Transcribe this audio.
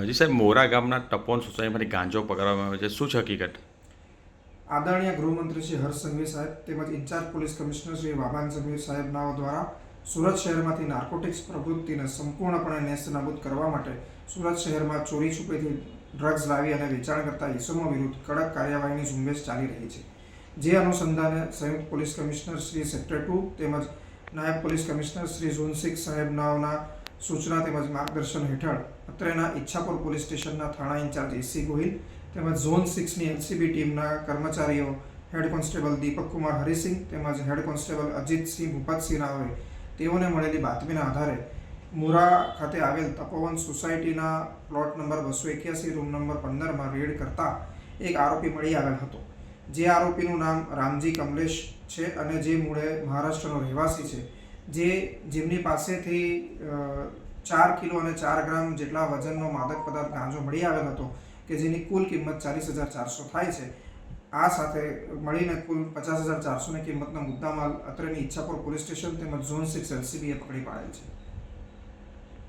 જી સાહેબ, મોરા ગામના ટપોન સોસાયટીમાંથી ગાંજો પકડવામાં આવે છે. શું છે હકીકત? આદરણીય ગૃહમંત્રી શ્રી હર્ષ સંઘવી સાહેબ, તેમજ ઇન્ચાર્જ પોલીસ કમિશનર શ્રી વાબાન સંઘવી સાહેબનાઓ દ્વારા સુરત શહેરમાંથી નાર્કોટિક્સ પ્રવૃત્તિને સંપૂર્ણપણે નેસ્તનાબૂદ કરવા માટે સુરત શહેરમાં ચોરી છુપેથી ડ્રગ્સ લાવી અને વેચાણ કરતા ઇસમો વિરુદ્ધ કડક કાર્યવાહીની ઝુંબેશ ચાલી રહી છે. જે અનુસંધાને સંયુક્ત police commissioner Shri sector two તેમજ નાયબ police commissioner Shri zone six સાહેબનાઓના સૂચના તેમજ માર્ગદર્શન હેઠળ અત્રેના ઈચ્છાપુર પોલીસ સ્ટેશનના થાણા ઇન્ચાર્જ એસી ગોહિલ તેમજ ઝોન સિક્સની એલસીબી ટીમના કર્મચારીઓ હેડ કોન્સ્ટેબલ દીપક કુમાર હરિસિંહ તેમજ હેડ કોન્સ્ટેબલ અજીતસિંહ ભૂપતસિંહ નાઓએ તેઓને મળેલી બાતમીના આધારે મોરા ખાતે આવેલ તપોવન સોસાયટીના પ્લોટ નંબર બસો એક્યાસી, રૂમ નંબર પંદરમાં રેડ કરતા એક આરોપી મળી આવેલ હતો. જે આરોપીનું નામ રામજી કમલેશ છે અને જે મૂળે મહારાષ્ટ્રનો રહેવાસી છે. જે જેમની પાસેથી ચાર કિલો અને ચાર ગ્રામ જેટલા વજનનો માદક પદાર્થ ગાંજો મળી આવેલ હતો, કે જેની કુલ કિંમત ચાલીસ હજાર ચારસો થાય છે. આ સાથે મળીને કુલ પચાસ હજાર ચારસોની કિંમતના મુદ્દામાલ અત્રેની ઈચ્છાપુર પોલીસ સ્ટેશન તેમજ ઝોન સિક્સ એલસીબીએ પકડી પાડેલ છે.